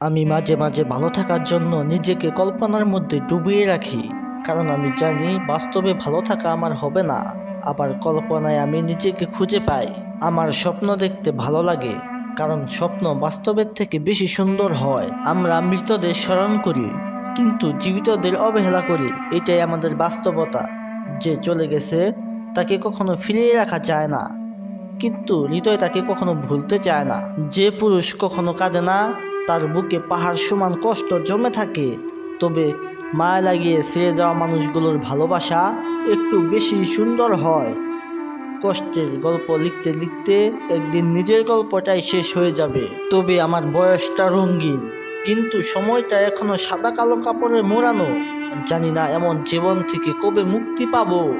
আমি মাঝে মাঝে ভালো থাকার জন্য নিজেকে কল্পনার মধ্যে ডুবিয়ে রাখি। কারণ আমি জানি বাস্তবে ভালো থাকা আমার হবে না। আবার কল্পনায় আমি নিজেকে খুঁজে পাই। আমার স্বপ্ন দেখতে ভালো লাগে। কারণ স্বপ্ন বাস্তবের থেকে বেশি সুন্দর হয়। আমরা মৃতদের স্মরণ করি, কিন্তু জীবিতদের অবহেলা করি। এটাই আমাদের বাস্তবতা। যে চলে গেছে, তাকে কখনো ফিরিয়ে রাখা যায় না। কিন্তু হৃদয় তাকে কখনো ভুলতে চায় না। যে পুরুষ কখনো কাঁদে না, তার বুকে পাহাড় সমান কষ্ট জমে থাকে। তবে মায়া লাগিয়ে ছেড়ে যাওয়া মানুষগুলোর ভালোবাসা একটু বেশি সুন্দর হয়। কষ্টের গল্প লিখতে লিখতে একদিন নিজের গল্পটাই শেষ হয়ে যাবে। তবে আমার বয়সটা রঙিন, কিন্তু সময়টা এখনও সাদা কালো কাপড়ে মোড়ানো। জানি না এমন জীবন থেকে কবে মুক্তি পাবো।